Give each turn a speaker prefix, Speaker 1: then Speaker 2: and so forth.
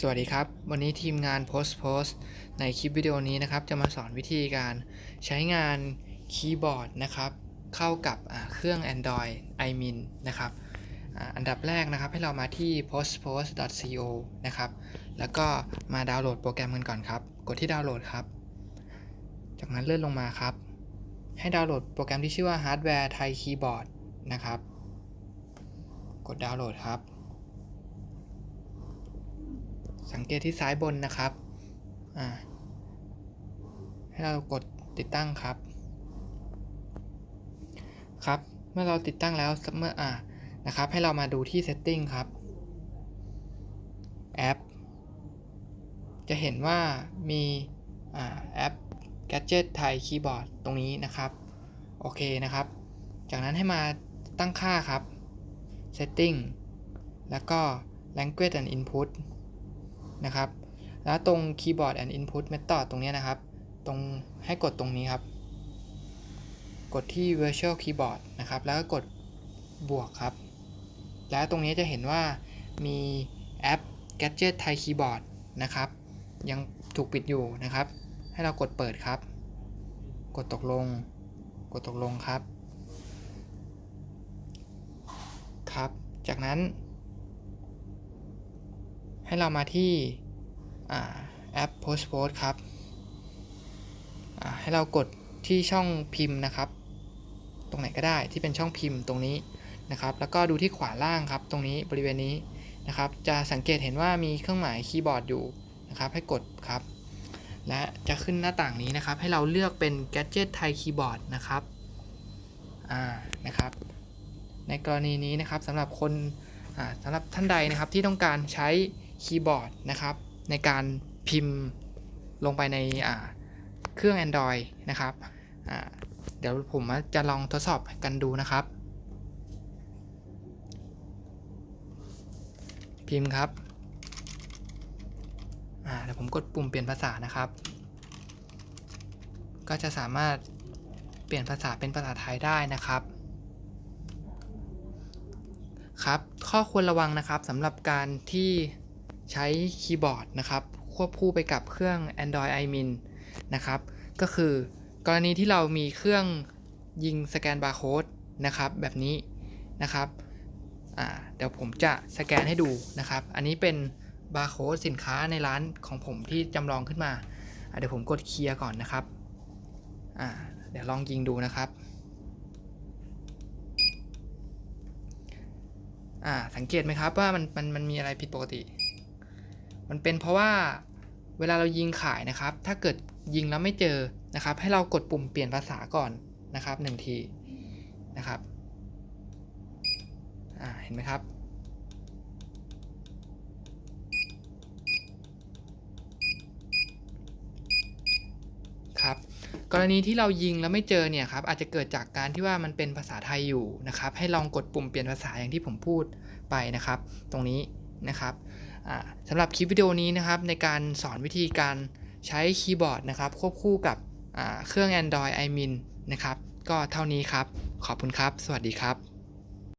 Speaker 1: สวัสดีครับ วันนี้ทีมงาน Post Post ในคลิปวิดีโอนี้นะครับ จะมาสอนวิธีการใช้งานคีย์บอร์ดนะครับ เข้ากับเครื่อง Android iMin นะครับอันดับแรกนะครับให้เรามาที่ postpost.co นะครับ แล้วก็มาดาวน์โหลดโปรแกรมกันก่อนครับ กดที่ดาวน์โหลดครับ จากนั้นเลื่อนลงมาครับ ให้ดาวน์โหลดโปรแกรมที่ชื่อว่า Hardware Thai Keyboard นะครับ กดดาวน์โหลดครับ สังเกตที่ซ้ายบนนะครับให้เรากดติดตั้งครับ ครับ เมื่อเราติดตั้งแล้วเมื่ออ่านะครับ ให้เรามาดูที่ setting ครับ แอป จะเห็นว่ามีอ่าแอป Gadget Thai Keyboard ตรงนี้นะครับ โอเคนะครับ จากนั้นให้มาตั้งค่าครับ setting แล้วก็ language and input นะครับ แล้วตรง keyboard and input method ตรงนี้นะครับ ตรงให้กดตรงนี้ครับ กดที่ virtual keyboard นะครับ แล้วก็กดบวกครับ แล้วตรงนี้จะเห็นว่ามีแอป gadget Thai keyboard นะครับ ยังถูกปิดอยู่นะครับ ให้เรากดเปิดครับ กดตกลง กดตกลงครับ ครับ จากนั้น ให้เรามาที่แอป Post Post ครับ ให้เรากดที่ช่องพิมพ์นะครับ ตรงไหนก็ได้ที่เป็นช่องพิมพ์ตรงนี้นะครับ แล้วก็ดูที่ขวาล่างครับ ตรงนี้บริเวณนี้นะครับ จะสังเกตเห็นว่ามีเครื่องหมายคีย์บอร์ดอยู่นะครับ ให้กดครับ และจะขึ้นหน้าต่างนี้นะครับ ให้เราเลือกเป็น Gadget Thai Keyboard นะครับอ่านะครับ ในกรณีนี้นะครับสำหรับคนสำหรับท่านใดนะครับที่ต้องการใช้ คีย์บอร์ดนะครับในการพิมพ์ลงไปในเครื่อง Android นะครับเดี๋ยวผมจะลองทดสอบกันดูนะครับ พิมพ์ครับเดี๋ยวผมกดปุ่มเปลี่ยนภาษานะครับ ก็จะสามารถเปลี่ยนภาษาเป็นภาษาไทยได้นะครับครับ ข้อควรระวังนะครับสำหรับการที่ ใช้คีย์บอร์ดนะครับควบคู่ไปกับเครื่อง Android iMin นะครับ ก็คือกรณีที่เรามีเครื่องยิงสแกนบาร์โค้ดนะครับแบบนี้นะครับเดี๋ยวผมจะสแกนให้ดูนะครับ อันนี้เป็นบาร์โค้ดสินค้าในร้านของผมที่จำลองขึ้นมา เดี๋ยวผมกดเคลียร์ก่อนนะครับเดี๋ยวลองยิงดูนะครับสังเกตไหมครับว่ามันมันมันมีอะไรผิดปกติ มันเป็นเพราะว่าเวลาเรายิงขายนะครับ ถ้าเกิดยิงแล้วไม่เจอนะครับ ให้เรากดปุ่มเปลี่ยนภาษาก่อนนะครับหนึ่งทีนะครับอ่าเห็นไหมครับ ครับ กรณีที่เรายิงแล้วไม่เจอเนี่ยครับอาจจะเกิดจากการที่ว่ามันเป็นภาษาไทยอยู่นะครับ ให้ลองกดปุ่มเปลี่ยนภาษาอย่างที่ผมพูดไปนะครับ ตรงนี้ นะครับสำหรับคลิปวิดีโอนี้นะครับในการสอนวิธีการใช้คีย์บอร์ดนะครับควบคู่กับเครื่อง Android iMin นะครับ ก็เท่านี้ครับ ขอบคุณครับ สวัสดีครับ